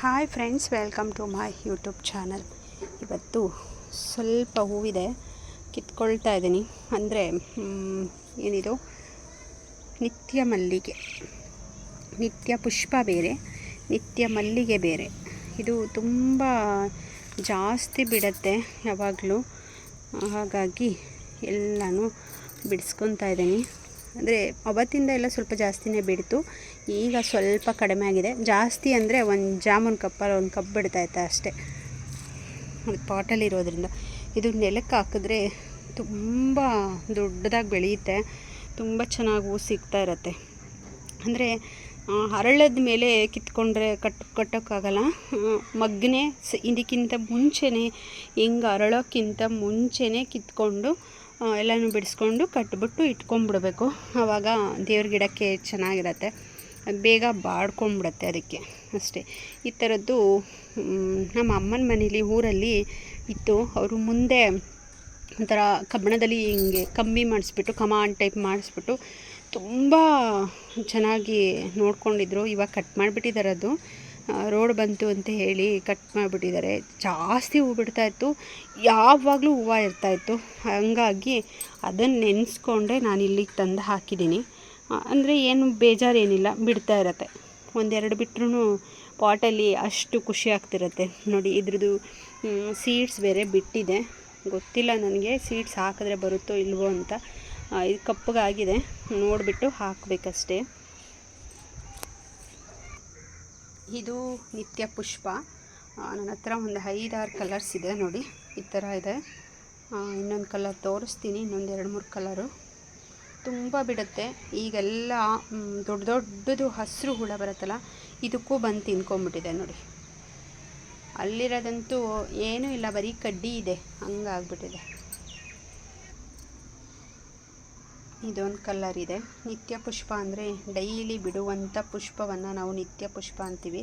Hi friends welcome to my YouTube channel ಇವತ್ತು ಸ್ವಲ್ಪ ಹೂವಿದೆ, ಕಿತ್ಕೊಳ್ತಾ ಇದ್ದೀನಿ. ಅಂದರೆ ಏನಿದು? ನಿತ್ಯ ಮಲ್ಲಿಗೆ. ನಿತ್ಯ ಪುಷ್ಪ ಬೇರೆ, ನಿತ್ಯ ಮಲ್ಲಿಗೆ ಬೇರೆ. ಇದು ತುಂಬ ಜಾಸ್ತಿ ಬಿಡುತ್ತೆ ಯಾವಾಗಲೂ. ಹಾಗಾಗಿ ಎಲ್ಲನೂ ಬಿಡಿಸ್ಕೊತಾ ಇದ್ದೀನಿ. ಅಂದರೆ ಅವತ್ತಿಂದ ಎಲ್ಲ ಸ್ವಲ್ಪ ಜಾಸ್ತಿನೇ ಬಿಡ್ತು. ಈಗ ಸ್ವಲ್ಪ ಕಡಿಮೆ ಆಗಿದೆ. ಜಾಸ್ತಿ ಅಂದರೆ ಒಂದು ಜಾಮೂನ್ ಕಪ್ಪಲ್ಲಿ ಒಂದು ಕಪ್ ಇತ್ತು ಅಷ್ಟೇ. ಅದು ಪಾಟಲ್ಲಿರೋದ್ರಿಂದ ಇದು ನೆಲಕ್ಕೆ ಹಾಕಿದ್ರೆ ತುಂಬ ದೊಡ್ಡದಾಗಿ ಬೆಳೆಯುತ್ತೆ. ತುಂಬ ಚೆನ್ನಾಗಿ ಹೂ ಸಿಗ್ತಾ ಇರತ್ತೆ. ಅಂದರೆ ಹರಳದ ಮೇಲೆ ಕಿತ್ಕೊಂಡ್ರೆ ಕಟ್, ಕಟ್ಟೋಕ್ಕಾಗಲ್ಲ. ಮಗ್ನೆ ಸ, ಇದಕ್ಕಿಂತ ಮುಂಚೆನೇ, ಹಿಂಗೆ ಅರಳೋಕ್ಕಿಂತ ಮುಂಚೆನೇ ಕಿತ್ಕೊಂಡು ಎಲ್ಲನೂ ಬಿಡಿಸ್ಕೊಂಡು ಕಟ್ಬಿಟ್ಟು ಇಟ್ಕೊಂಡ್ಬಿಡ್ಬೇಕು ಆವಾಗ ದೇವ್ರ ಗಿಡಕ್ಕೆ ಚೆನ್ನಾಗಿರತ್ತೆ. ಬೇಗ ಬಾಡ್ಕೊಂಡ್ಬಿಡತ್ತೆ ಅದಕ್ಕೆ. ಅಷ್ಟೇ. ಈ ಥರದ್ದು ನಮ್ಮ ಅಮ್ಮನ ಮನೇಲಿ ಊರಲ್ಲಿ ಇತ್ತು. ಅವರು ಮುಂದೆ ಒಂಥರ ಕಬ್ಬಣದಲ್ಲಿ ಹಿಂಗೆ ಕಮ್ಮಿ ಮಾಡಿಸ್ಬಿಟ್ಟು ಕಮಾನ್ ಟೈಪ್ ಮಾಡಿಸ್ಬಿಟ್ಟು ತುಂಬ ಚೆನ್ನಾಗಿ ನೋಡ್ಕೊಂಡಿದ್ರು. ಇವಾಗ ಕಟ್ ಮಾಡಿಬಿಟ್ಟಿದ್ದಾರೆ ಅದು. ರೋಡ್ ಬಂತು ಅಂತ ಹೇಳಿ ಕಟ್ ಮಾಡಿಬಿಟ್ಟಿದ್ದಾರೆ. ಜಾಸ್ತಿ ಹೂ ಬಿಡ್ತಾಯಿತ್ತು ಯಾವಾಗಲೂ ಹೂವು ಇರ್ತಾಯಿತ್ತು ಹಾಗಾಗಿ ಅದನ್ನು ನೆನೆಸ್ಕೊಂಡೆ ನಾನು ಇಲ್ಲಿಗೆ ತಂದು ಹಾಕಿದ್ದೀನಿ. ಅಂದರೆ ಏನು ಬೇಜಾರೇನಿಲ್ಲ, ಬಿಡ್ತಾ ಇರತ್ತೆ. ಒಂದೆರಡು ಬಿಟ್ರೂ ಪಾಟಲ್ಲಿ ಅಷ್ಟು ಖುಷಿ ಆಗ್ತಿರತ್ತೆ. ನೋಡಿ, ಇದ್ರದ್ದು ಸೀಡ್ಸ್ ಬೇರೆ ಬಿಟ್ಟಿದೆ. ಗೊತ್ತಿಲ್ಲ ನನಗೆ ಸೀಡ್ಸ್ ಹಾಕಿದ್ರೆ ಬರುತ್ತೋ ಇಲ್ವೋ ಅಂತ. ಇದು ಕಪ್ಪಗಾಗಿದೆ ನೋಡಿಬಿಟ್ಟು ಹಾಕಬೇಕಷ್ಟೇ. ಇದು ನಿತ್ಯ ಪುಷ್ಪ. ನನ್ನ ಹತ್ರ ಒಂದು ಐದಾರು ಕಲರ್ಸ್ ಇದೆ ನೋಡಿ. ಈ ಥರ ಇದೆ. ಇನ್ನೊಂದು ಕಲರ್ ತೋರಿಸ್ತೀನಿ, ಇನ್ನೊಂದು ಎರಡು ಮೂರು ಕಲರು ತುಂಬ ಬಿಡುತ್ತೆ. ಈಗೆಲ್ಲ ದೊಡ್ಡ ದೊಡ್ಡದು ಹಸಿರು ಹುಳ ಬರುತ್ತಲ್ಲ, ಇದಕ್ಕೂ ಬಂದು ತಿನ್ಕೊಂಬಿಟ್ಟಿದೆ ನೋಡಿ. ಅಲ್ಲಿರೋದಂತೂ ಏನೂ ಇಲ್ಲ, ಬರೀ ಕಡ್ಡಿ ಇದೆ. ಹಂಗಾಗ್ಬಿಟ್ಟಿದೆ. ಇದೊಂದು ಕಲರ್ ಇದೆ. ನಿತ್ಯ ಪುಷ್ಪ ಅಂದರೆ ಡೈಲಿ ಬಿಡುವಂಥ ಪುಷ್ಪವನ್ನು ನಾವು ನಿತ್ಯ ಪುಷ್ಪ ಅಂತೀವಿ.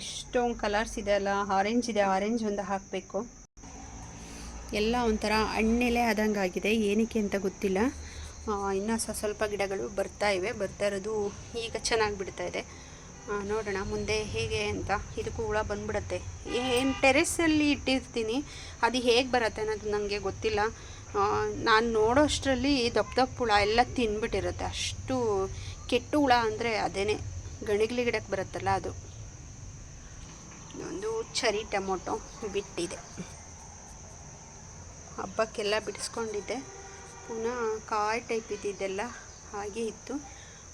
ಎಷ್ಟೊಂದು ಕಲರ್ಸ್ ಇದೆ ಅಲ್ಲ ಆರೆಂಜ್ ಇದೆ ಆರೆಂಜ್ ಒಂದು ಹಾಕಬೇಕು. ಎಲ್ಲ ಒಂಥರ ಹಣ್ಣೆಲೆ ಆದಂಗೆ ಆಗಿದೆ. ಏನಕ್ಕೆ ಅಂತ ಗೊತ್ತಿಲ್ಲ. ಇನ್ನೂ ಸ ಸ್ವಲ್ಪ ಗಿಡಗಳು ಬರ್ತಾ ಇವೆ. ಬರ್ತಾ ಇರೋದು ಈಗ ಚೆನ್ನಾಗಿ ಬಿಡ್ತಾ ಇದೆ. ನೋಡೋಣ ಮುಂದೆ ಹೇಗೆ ಅಂತ. ಇದಕ್ಕೂ ಹುಳ ಬಂದ್ಬಿಡತ್ತೆ. ಏನು ಟೆರೆಸಲ್ಲಿ ಇಟ್ಟಿರ್ತೀನಿ. ಅದು ಹೇಗೆ ಬರುತ್ತೆ ಅನ್ನೋದು ನನಗೆ ಗೊತ್ತಿಲ್ಲ. ನಾನು ನೋಡೋಷ್ಟರಲ್ಲಿ ದಪ್ಪ ದಪ್ಪ ಹುಳ ಎಲ್ಲ ತಿನ್ಬಿಟ್ಟಿರುತ್ತೆ. ಅಷ್ಟು ಕೆಟ್ಟು ಹುಳ ಅಂದರೆ ಅದೇನೆ. ಗಣಿಗ್ಲಿ ಗಿಡಕ್ಕೆ ಬರುತ್ತಲ್ಲ ಅದು. ಒಂದು ಚರಿ ಟೊಮೊಟೊ ಬಿಟ್ಟಿದೆ. ಹಬ್ಬಕ್ಕೆಲ್ಲ ಬಿಡಿಸ್ಕೊಂಡಿದ್ದೆ. ಪುನಃ ಕಾಯಿ ಟೈಪ್ ಇದ್ದಿದ್ದೆಲ್ಲ ಹಾಗೆ ಇತ್ತು.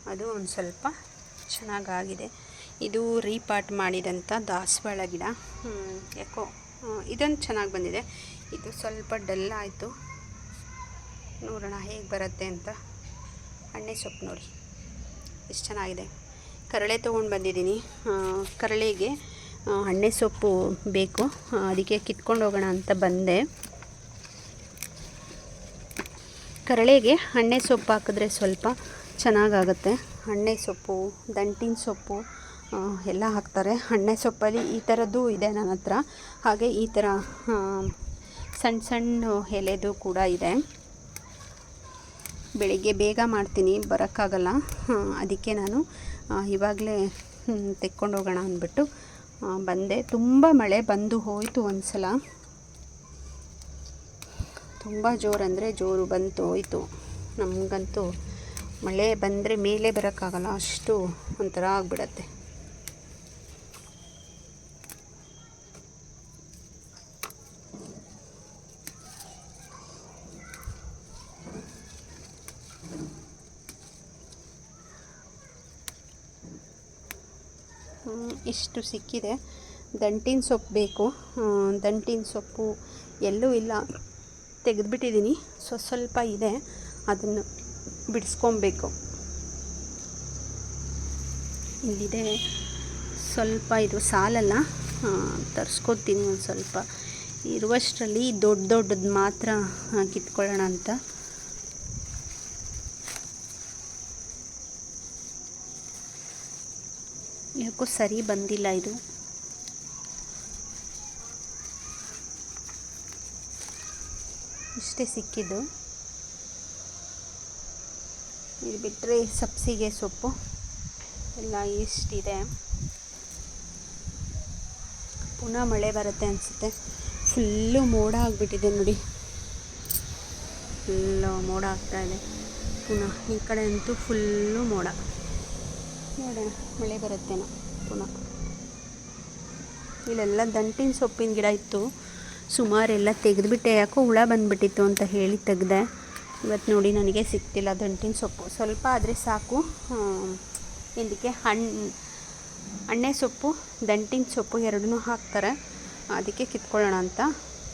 ಅದು ಒಂದು ಸ್ವಲ್ಪ ಚೆನ್ನಾಗಾಗಿದೆ. ಇದು ರೀಪಾಟ್ ಮಾಡಿದಂಥ ದಾಸವಾಳ ಗಿಡ. ಯಾಕೋ ಇದೊಂದು ಚೆನ್ನಾಗಿ ಬಂದಿದೆ. ಇದು ಸ್ವಲ್ಪ ಡಲ್ ಆಯಿತು. ನೋಡೋಣ ಹೇಗೆ ಬರುತ್ತೆ ಅಂತ. ಅಣ್ಣೆ ಸೊಪ್ಪು ನೋಡಿ. ಎಷ್ಟು ಚೆನ್ನಾಗಿದೆ. ಕರಳೆ ತೊಗೊಂಡು ಬಂದಿದ್ದೀನಿ. ಕರಳೆಗೆ ಅಣ್ಣೆ ಸೊಪ್ಪು ಬೇಕು. ಅದಕ್ಕೆ ಕಿತ್ಕೊಂಡು ಹೋಗೋಣ ಅಂತ ಬಂದೆ. ಕರಳೆಗೆ ಅಣ್ಣೆ ಸೊಪ್ಪು ಹಾಕಿದ್ರೆ ಸ್ವಲ್ಪ ಚೆನ್ನಾಗಾಗುತ್ತೆ. ಅಣ್ಣೆ ಸೊಪ್ಪು, ದಂಟಿನ ಸೊಪ್ಪು ಎಲ್ಲ ಹಾಕ್ತಾರೆ. ಅಣ್ಣೆ ಸೊಪ್ಪಲ್ಲಿ ಈ ಥರದ್ದು ಇದೆ ನನ್ನ ಹತ್ರ. ಹಾಗೆ ಈ ಥರ ಸಣ್ಣ ಸಣ್ಣ ಎಲೆದು ಕೂಡ ಇದೆ. ಬೆಳಿಗ್ಗೆ ಬೇಗ ಮಾಡ್ತೀನಿ, ಬರೋಕ್ಕಾಗಲ್ಲ. ಅದಕ್ಕೆ ನಾನು ಇವಾಗಲೇ ತೆಕ್ಕೊಂಡು ಹೋಗೋಣ ಅಂದ್ಬಿಟ್ಟು ಬಂದೆ. ತುಂಬ ಮಳೆ ಬಂದು ಹೋಯಿತು ಒಂದು ಸಲ ತುಂಬ ಜೋರು ಅಂದರೆ ಜೋರು ಬಂತು, ಹೋಯಿತು. ನಮಗಂತೂ ಮಳೆ ಬಂದರೆ ಮೇಲೆ ಬರೋಕ್ಕಾಗಲ್ಲ, ಅಷ್ಟು ಒಂಥರ ಆಗಿಬಿಡತ್ತೆ. ಇಷ್ಟು ಸಿಕ್ಕಿದೆ. ದಂಟಿನ ಸೊಪ್ಪು ಬೇಕು. ದಂಟಿನ ಸೊಪ್ಪು ಎಲ್ಲೂ ಇಲ್ಲ. ತೆಗೆದುಬಿಟ್ಟಿದ್ದೀನಿ. ಸೊ, ಸ್ವಲ್ಪ ಇದೆ. ಅದನ್ನು ಬಿಡಿಸ್ಕೊಬೇಕು. ಇಲ್ಲಿದೆ. ಸ್ವಲ್ಪ ಇದು ಸಾಲಲ್ಲ. ತರಿಸ್ಕೊತೀನಿ ಒಂದು ಸ್ವಲ್ಪ. ಇರುವಷ್ಟರಲ್ಲಿ ದೊಡ್ಡ ದೊಡ್ಡದು ಮಾತ್ರ ಕಿತ್ಕೊಳ್ಳೋಣ ಅಂತ. ಯಾಕೋ ಸರಿ ಬಂದಿಲ್ಲ ಇದು. ಇಷ್ಟೇ ಸಿಕ್ಕಿದ್ದು. ಇದು ಬಿಟ್ಟರೆ ಸಬ್ಸಿಗೆ ಸೊಪ್ಪು. ಎಲ್ಲ ಇಷ್ಟಿದೆ. ಪುನಃ ಮಳೆ ಬರುತ್ತೆ ಅನಿಸುತ್ತೆ. ಫುಲ್ಲು ಮೋಡ ಆಗಿಬಿಟ್ಟಿದೆ ನೋಡಿ. ಫುಲ್ಲು ಮೋಡ ಆಗ್ತಾ ಇದೆ. ಪುನಃ ಈ ಕಡೆ ಅಂತೂ ಫುಲ್ಲು ಮೋಡ. ನೋಡೋಣ, ಮಳೆ ಬರುತ್ತೇನೋ. ಪುನಃ. ಇಲ್ಲೆಲ್ಲ ದಂಟಿನ ಸೊಪ್ಪಿನ ಗಿಡ ಇತ್ತು. ಸುಮಾರೆಲ್ಲ ತೆಗೆದುಬಿಟ್ಟೆ, ಯಾಕೋ ಹುಳ ಬಂದುಬಿಟ್ಟಿತ್ತು ಅಂತ ಹೇಳಿ ತೆಗ್ದೆ. ಇವತ್ತು ನೋಡಿ ನನಗೆ ಸಿಗ್ತಿಲ್ಲ ದಂಟಿನ ಸೊಪ್ಪು. ಸ್ವಲ್ಪ ಆದರೆ ಸಾಕು. ಇದಕ್ಕೆ ಹಣ್ಣು ಅಣ್ಣೆ ಸೊಪ್ಪು, ದಂಟಿನ ಸೊಪ್ಪು ಎರಡನ್ನೂ ಹಾಕ್ತಾರೆ. ಅದಕ್ಕೆ ಕಿತ್ಕೊಳ್ಳೋಣ ಅಂತ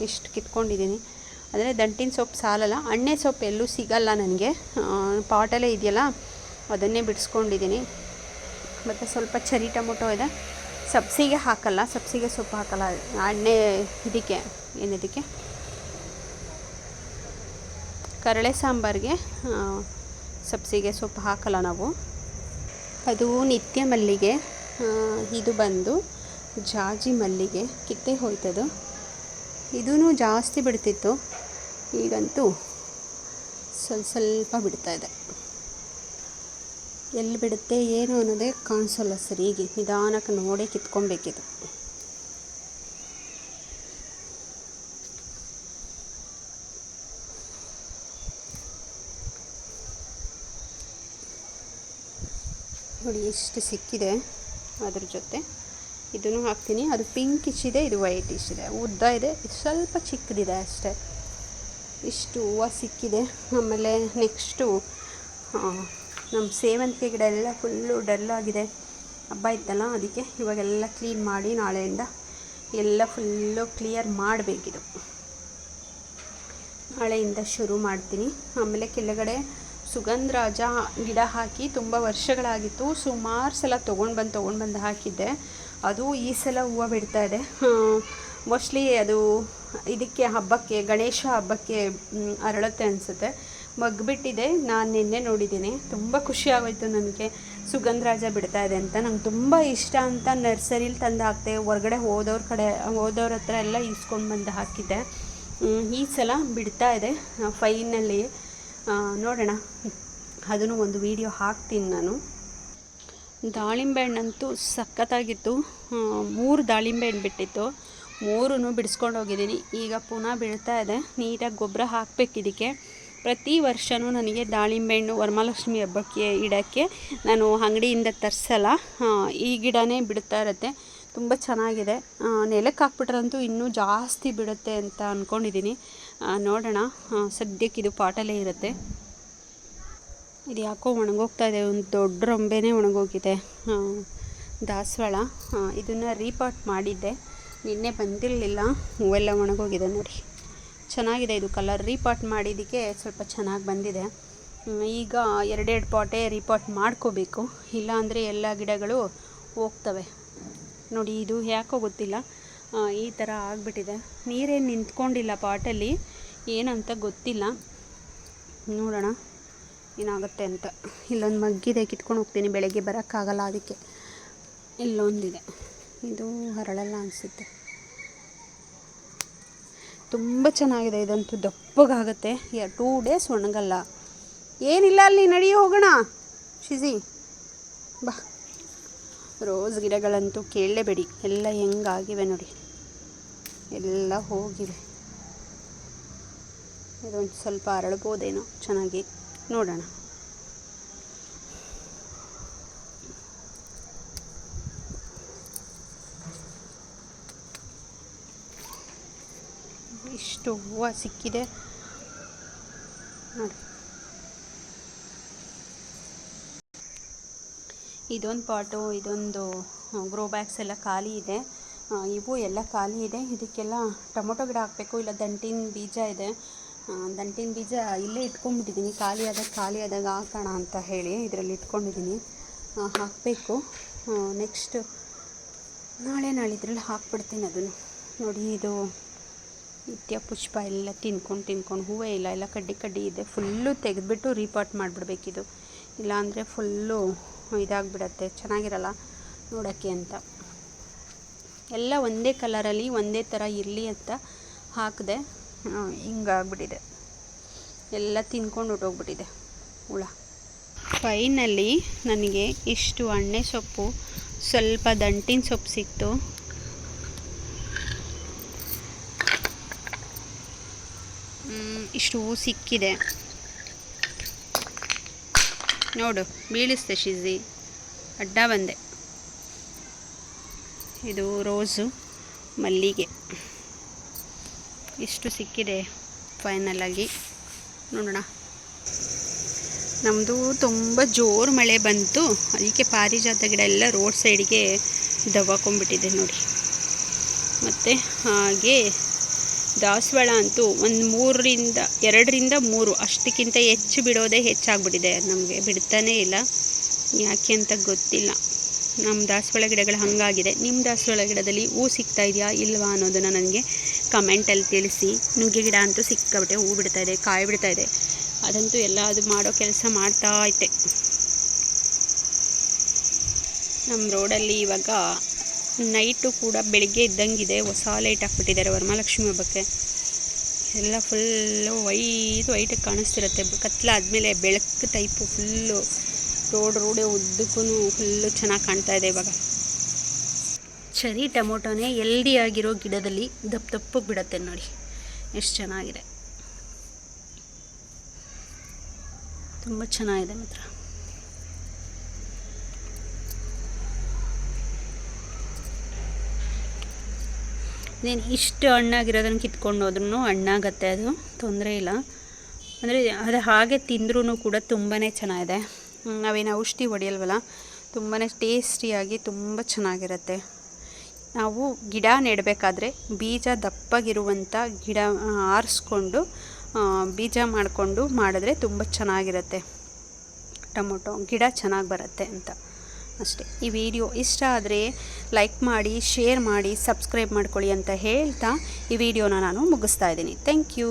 ಇಷ್ಟು ಕಿತ್ಕೊಂಡಿದ್ದೀನಿ. ಅಂದರೆ ದಂಟಿನ ಸೊಪ್ಪು ಸಾಲಲ್ಲ. ಅಣ್ಣೆ ಸೊಪ್ಪು ಎಲ್ಲೂ ಸಿಗಲ್ಲ ನನಗೆ. ಪಾಟಲ್ಲೇ ಇದೆಯಲ್ಲ, ಅದನ್ನೇ ಬಿಡಿಸ್ಕೊಂಡಿದ್ದೀನಿ. ಮತ್ತು ಸ್ವಲ್ಪ ಚರಿ ಟೊಮೊಟೊ ಇದೆ. ಸಬ್ಸಿಗೆ ಹಾಕಲ್ಲ, ಸಬ್ಸಿಗೆ ಸೊಪ್ಪು ಹಾಕಲ್ಲ. ಎಣ್ಣೆ ಇದಕ್ಕೆ ಏನಿದಕ್ಕೆ ಕರಳೆ ಸಾಂಬಾರಿಗೆ ಸಬ್ಸಿಗೆ ಸೊಪ್ಪು ಹಾಕಲ್ಲ ನಾವು. ಅದು ನಿತ್ಯ ಮಲ್ಲಿಗೆ ಇದು ಬಂದು ಜಾಜಿ ಮಲ್ಲಿಗೆ, ಕಿತ್ತೆ ಹೋಯ್ತದು. ಇದೂ ಜಾಸ್ತಿ ಬಿಡ್ತಿತ್ತು. ಈಗಂತೂ ಸ್ವಲ್ಪ ಸ್ವಲ್ಪ ಬಿಡ್ತಾಯಿದೆ ಎಲ್ಲಿ ಬಿಡುತ್ತೆ, ಏನು ಅನ್ನೋದೇ ಕಾಣಿಸಲ್ಲ ಸರಿಗೆ ನಿಧಾನಕ್ಕೆ ನೋಡೇ ಕಿತ್ಕೊಬೇಕಿದು. ನೋಡಿ, ಎಷ್ಟು ಸಿಕ್ಕಿದೆ ಅದ್ರ ಜೊತೆ. ಇದನ್ನು ಹಾಕ್ತೀನಿ. ಅದು ಪಿಂಕ್ ಇದೆ ಇದು ವೈಟ್ ಇದೆ ಉದ್ದ ಇದೆ, ಇದು ಸ್ವಲ್ಪ ಚಿಕ್ಕದಿದೆ ಅಷ್ಟೇ. ಇಷ್ಟು ಹೂವು ಸಿಕ್ಕಿದೆ. ಆಮೇಲೆ ನೆಕ್ಸ್ಟು ನಮ್ಮ ಸೇವಂತಿಗೆ ಗಿಡ ಎಲ್ಲ ಫುಲ್ಲು ಡಲ್ಲಾಗಿದೆ ಹಬ್ಬ ಇತ್ತಲ್ಲ, ಅದಕ್ಕೆ ಇವಾಗೆಲ್ಲ ಕ್ಲೀನ್ ಮಾಡಿ ನಾಳೆಯಿಂದ ಎಲ್ಲ ಫುಲ್ಲು ಕ್ಲಿಯರ್ ಮಾಡಬೇಕಿದು. ನಾಳೆಯಿಂದ ಶುರು ಮಾಡ್ತೀನಿ. ಆಮೇಲೆ ಕೆಳಗಡೆ ಸುಗಂಧರಾಜ ಗಿಡ ಹಾಕಿ ತುಂಬ ವರ್ಷಗಳಾಗಿತ್ತು. ಸುಮಾರು ಸಲ ತೊಗೊಂಡು ಬಂದು ತೊಗೊಂಡು ಬಂದು ಹಾಕಿದ್ದೆ. ಅದು ಈ ಸಲ ಹೂವು ಬಿಡ್ತಾ ಇದೆ. ಮೋಸ್ಟ್ಲಿ ಅದು ಇದಕ್ಕೆ ಹಬ್ಬಕ್ಕೆ, ಗಣೇಶ ಹಬ್ಬಕ್ಕೆ ಅರಳುತ್ತೆ ಅನಿಸುತ್ತೆ. ಮಗ್ಬಿಟ್ಟಿದೆ. ನಾನು ನಿನ್ನೆ ನೋಡಿದ್ದೀನಿ. ತುಂಬ ಖುಷಿ ಆಗೋಯ್ತು ನನಗೆ. ಸುಗಂಧರಾಜ ಬಿಡ್ತಾ ಇದೆ ಅಂತ. ನಂಗೆ ತುಂಬ ಇಷ್ಟ ಅಂತ ನರ್ಸರಿಲಿ ತಂದು ಹಾಕ್ತೆ ಹೊರಗಡೆ ಹೋದವ್ರ ಕಡೆ, ಹೋದವ್ರ ಹತ್ರ ಎಲ್ಲ ಈಸ್ಕೊಂಡು ಬಂದು ಹಾಕಿದ್ದೆ. ಈ ಸಲ ಬಿಡ್ತಾ ಇದೆ. ಫೈನಲ್ಲಿ ನೋಡೋಣ. ಅದನ್ನು ಒಂದು ವಿಡಿಯೋ ಹಾಕ್ತೀನಿ ನಾನು. ದಾಳಿಂಬೆ ಹಣ್ಣಂತೂ ಸಖತ್ತಾಗಿತ್ತು. ಮೂರು ದಾಳಿಂಬೆ ಹಣ್ಣು ಬಿಟ್ಟಿತ್ತು. ಮೂರೂ ಬಿಡಿಸ್ಕೊಂಡು ಹೋಗಿದ್ದೀನಿ. ಈಗ ಪುನಃ ಬೀಳ್ತಾ ಇದೆ. ನೀಟಾಗಿ ಗೊಬ್ಬರ ಹಾಕಬೇಕು ಇದಕ್ಕೆ ಪ್ರತಿ ವರ್ಷವೂ ನನಗೆ ದಾಳಿಂಬೆ ಹಣ್ಣು ವರಮಹಾಲಕ್ಷ್ಮಿ ಹಬ್ಬಕ್ಕೆ ಇಡೋಕ್ಕೆ ನಾನು ಅಂಗಡಿಯಿಂದ ತರಿಸಲ್ಲ. ಈ ಗಿಡನೇ ಬಿಡ್ತಾ ಇರುತ್ತೆ. ತುಂಬ ಚೆನ್ನಾಗಿದೆ. ನೆಲಕ್ಕೆ ಹಾಕ್ಬಿಟ್ರಂತೂ ಇನ್ನೂ ಜಾಸ್ತಿ ಬಿಡುತ್ತೆ ಅಂತ ಅಂದ್ಕೊಂಡಿದ್ದೀನಿ ನೋಡೋಣ. ಸದ್ಯಕ್ಕೆ ಇದು ಪಾಟಲ್ಲೇ ಇರುತ್ತೆ. ಇದು ಯಾಕೋ ಒಣಗೋಗ್ತಾ ಇದೆ. ಒಂದು ದೊಡ್ಡ ರೊಂಬೆನೇ ಒಣಗೋಗಿದೆ. ದಾಸವಾಳ. ಇದನ್ನು ರೀಪಾಟ್ ಮಾಡಿದ್ದೆ. ನಿನ್ನೆ ಬಂದಿರಲಿಲ್ಲ. ಹೂವೆಲ್ಲ ಒಣಗೋಗಿದೆ ನೋಡಿ. ಚೆನ್ನಾಗಿದೆ ಇದು ಕಲರ್. ರೀಪಾಟ್ ಮಾಡಿದ್ದಕ್ಕೆ ಸ್ವಲ್ಪ ಚೆನ್ನಾಗಿ ಬಂದಿದೆ. ಈಗ ಎರಡೆರಡು ಪಾಟೇ ರೀಪಾಟ್ ಮಾಡ್ಕೋಬೇಕು. ಇಲ್ಲಾಂದರೆ ಎಲ್ಲ ಗಿಡಗಳು ಹೋಗ್ತವೆ. ನೋಡಿ, ಇದು ಯಾಕೋ ಗೊತ್ತಿಲ್ಲ. ಈ ಥರ ಆಗಿಬಿಟ್ಟಿದೆ. ನೀರೇನು ನಿಂತ್ಕೊಂಡಿಲ್ಲ ಪಾಟಲ್ಲಿ? ಏನಂತ ಗೊತ್ತಿಲ್ಲ. ನೋಡೋಣ. ಏನಾಗುತ್ತೆ ಅಂತ. ಇಲ್ಲೊಂದು ಮಗ್ಗಿದೆ, ಕಿತ್ಕೊಂಡು ಹೋಗ್ತೀನಿ. ಬೆಳಗ್ಗೆ ಬರೋಕ್ಕಾಗಲ್ಲ ಅದಕ್ಕೆ. ಇಲ್ಲೊಂದಿದೆ. ಇದು ಹರಳಲ್ಲ ಅನಿಸುತ್ತೆ. ತುಂಬ ಚೆನ್ನಾಗಿದೆ. ಇದಂತೂ ದಪ್ಪಗಾಗುತ್ತೆ. Two days ಒಣಗಲ್ಲ. ಏನಿಲ್ಲ, ಅಲ್ಲಿ ನಡಿ ಹೋಗೋಣ. ಶಿಜಿ, ಬಾ. ರೋಸ್ ಗಿಡಗಳಂತೂ ಕೇಳಲೇಬೇಡಿ. ಎಲ್ಲ ಹೆಂಗಾಗಿವೆ ನೋಡಿ. ಎಲ್ಲ ಹೋಗಿವೆ ಇದೊಂದು ಸ್ವಲ್ಪ ಅರಳ್ಬೋದೇನೋ ಚೆನ್ನಾಗಿ. ನೋಡೋಣ. ಇಷ್ಟು ಹೂವು ಸಿಕ್ಕಿದೆ. ನೋಡಿ. ಇದೊಂದು ಪಾಟು, ಇದೊಂದು ಗ್ರೋ ಬ್ಯಾಗ್ಸ್ ಎಲ್ಲ ಖಾಲಿ ಇದೆ. ಇವು ಎಲ್ಲ ಖಾಲಿ ಇದೆ. ಇದಕ್ಕೆಲ್ಲ ಟೊಮೊಟೊ ಗಿಡ ಹಾಕಬೇಕು ಇಲ್ಲ ದಂಟಿನ ಬೀಜ ಇದೆ. ದಂಟಿನ ಬೀಜ ಇಲ್ಲೇ ಇಟ್ಕೊಂಡ್ಬಿಟ್ಟಿದ್ದೀನಿ. ಖಾಲಿ ಆದಾಗ ಖಾಲಿ ಆದಾಗ ಹಾಕೋಣ ಅಂತ ಹೇಳಿ ಇದರಲ್ಲಿ ಇಟ್ಕೊಂಡಿದ್ದೀನಿ. ಹಾಕಬೇಕು. ನೆಕ್ಸ್ಟ್ ನಾಳೆ ನಾಳೆ ಇದರಲ್ಲಿ ಹಾಕ್ಬಿಡ್ತೀನಿ ಅದನ್ನು. ನೋಡಿ, ಇದು ನಿತ್ಯ ಪುಷ್ಪ ಎಲ್ಲ ತಿನ್ಕೊಂಡು ತಿನ್ಕೊಂಡು ಹೂವೇ ಇಲ್ಲ, ಎಲ್ಲ ಕಡ್ಡಿ ಕಡ್ಡಿ ಇದೆ. ಫುಲ್ಲು ತೆಗೆದ್ಬಿಟ್ಟು ರೀಪಾಟ್ ಮಾಡಿಬಿಡ್ಬೇಕಿದು. ಇಲ್ಲಾಂದರೆ ಫುಲ್ಲು ಇದಾಗಿಬಿಡತ್ತೆ. ಚೆನ್ನಾಗಿರಲ್ಲ ನೋಡೋಕ್ಕೆ ಅಂತ. ಎಲ್ಲ ಒಂದೇ ಕಲರಲ್ಲಿ ಒಂದೇ ಥರ ಇರಲಿ ಅಂತ ಹಾಕಿದೆ ಹಿಂಗಾಗ್ಬಿಟ್ಟಿದೆ. ಎಲ್ಲ ತಿನ್ಕೊಂಡು ಹೊಟ್ಟೋಗ್ಬಿಟ್ಟಿದೆ ಹುಳ. ಫೈನಲ್ಲಿ ನನಗೆ ಇಷ್ಟು ಅಣ್ಣೆ ಸೊಪ್ಪು, ಸ್ವಲ್ಪ ದಂಟಿನ ಸೊಪ್ಪು ಸಿಕ್ತು. ಇಷ್ಟು ಹೂ ಸಿಕ್ಕಿದೆ. ನೋಡು ಬೀಳಿಸ್ದೆ ಶಿಜಿ ಅಡ್ಡ ಬಂದೆ. ಇದು ರೋಸು, ಮಲ್ಲಿಗೆ. ಇಷ್ಟು ಸಿಕ್ಕಿದೆ ಫೈನಲಾಗಿ ನೋಡೋಣ. ನಮ್ಮದು ತುಂಬ ಜೋರು ಮಳೆ ಬಂತು. ಅದಕ್ಕೆ ಪಾರಿಜಾತ ಗಿಡ ಎಲ್ಲ ರೋಡ್ ಸೈಡ್ಗೆ ದಬ್ಬಾಕೊಂಡ್ಬಿಟ್ಟಿದೆ ನೋಡಿ. ಮತ್ತು ಹಾಗೆ ದಾಸವಾಳ ಅಂತೂ ಒಂದು ಮೂರರಿಂದ, ಎರಡರಿಂದ ಮೂರು, ಅಷ್ಟಕ್ಕಿಂತ ಹೆಚ್ಚು ಬಿಡೋದೇ ಹೆಚ್ಚಾಗ್ಬಿಟ್ಟಿದೆ. ನಮಗೆ ಬಿಡ್ತಾನೇ ಇಲ್ಲ. ಯಾಕೆ ಅಂತ ಗೊತ್ತಿಲ್ಲ. ನಮ್ಮ ದಾಸವಾಳ ಗಿಡಗಳು ಹಾಗಾಗಿದೆ. ನಿಮ್ಮ ದಾಸವಾಳ ಗಿಡದಲ್ಲಿ ಹೂ ಸಿಗ್ತಾ ಇದೆಯಾ ಇಲ್ವಾ ಅನ್ನೋದನ್ನು ನನಗೆ ಕಮೆಂಟಲ್ಲಿ ತಿಳಿಸಿ. ನುಗ್ಗೆ ಗಿಡ ಅಂತೂ ಸಿಕ್ಕಾಬಿಟ್ಟೆ ಹೂ ಬಿಡ್ತಾ ಇದೆ, ಕಾಯಿ ಬಿಡ್ತಾ ಇದೆ. ಅದಂತೂ ಎಲ್ಲ ಅದು ಮಾಡೋ ಕೆಲಸ ಮಾಡ್ತಾ ಐತೆ ನಮ್ಮ ರೋಡಲ್ಲಿ ಇವಾಗ ನೈಟು ಕೂಡ ಬೆಳಿಗ್ಗೆ ಇದ್ದಂಗಿದೆ. ಹೊಸ ಲೈಟ್ ಹಾಕ್ಬಿಟ್ಟಿದ್ದಾರೆ ವರಮಹಾಲಕ್ಷ್ಮಿ ಹಬ್ಬಕ್ಕೆ. ಎಲ್ಲ ಫುಲ್ಲು ವೈಟ್ ವೈಟಾಗಿ ಕಾಣಿಸ್ತಿರುತ್ತೆ. ಕತ್ಲಾದ್ಮೇಲೆ ಬೆಳಕು ಟೈಪು ಫುಲ್ಲು ರೋಡ್ ರೋಡೆ ಉದ್ದಕ್ಕೂ ಫುಲ್ಲು ಚೆನ್ನಾಗಿ ಕಾಣ್ತಾ ಇದೆ ಇವಾಗ. ಚರಿ ಟೊಮೊಟೊನೇ ಎಲ್ದಿ ಆಗಿರೋ ಗಿಡದಲ್ಲಿ ದಪ್ಪ ದಪ್ಪಗೆ ಬಿಡತ್ತೆ ನೋಡಿ. ಎಷ್ಟು ಚೆನ್ನಾಗಿದೆ. ತುಂಬ ಚೆನ್ನಾಗಿದೆ ಮಾತ್ರ. ನೀನು ಇಷ್ಟು ಹಣ್ಣಾಗಿರೋದನ್ನು ಕಿತ್ಕೊಂಡು ಹೋದ್ರೂ ಹಣ್ಣಾಗತ್ತೆ ಅದು. ತೊಂದರೆ ಇಲ್ಲ. ಅಂದರೆ ಅದು ಹಾಗೆ ತಿಂದ್ರೂ ಕೂಡ ತುಂಬಾ ಚೆನ್ನಾಗಿದೆ. ನಾವೇನು ಔಷಧಿ ಹೊಡೆಯಲ್ವಲ್ಲ ತುಂಬಾ ಟೇಸ್ಟಿಯಾಗಿ ತುಂಬ ಚೆನ್ನಾಗಿರುತ್ತೆ. ನಾವು ಗಿಡ ನೆಡಬೇಕಾದ್ರೆ ಬೀಜ ದಪ್ಪಗಿರುವಂಥ ಗಿಡ ಆರಿಸ್ಕೊಂಡು ಬೀಜ ಮಾಡಿಕೊಂಡು ಮಾಡಿದ್ರೆ ತುಂಬ ಚೆನ್ನಾಗಿರುತ್ತೆ. ಟೊಮೊಟೊ, ಗಿಡ ಚೆನ್ನಾಗಿ ಬರುತ್ತೆ ಅಂತ. ಅಷ್ಟೇ. ಈ ವಿಡಿಯೋ ಇಷ್ಟ ಆದರೆ ಲೈಕ್ ಮಾಡಿ, ಶೇರ್ ಮಾಡಿ, ಸಬ್ಸ್ಕ್ರೈಬ್ ಮಾಡ್ಕೊಳ್ಳಿ ಅಂತ ಹೇಳ್ತಾ ಈ ವಿಡಿಯೋನ ನಾನು ಮುಗಿಸ್ತಾ ಇದ್ದೀನಿ. Thank you.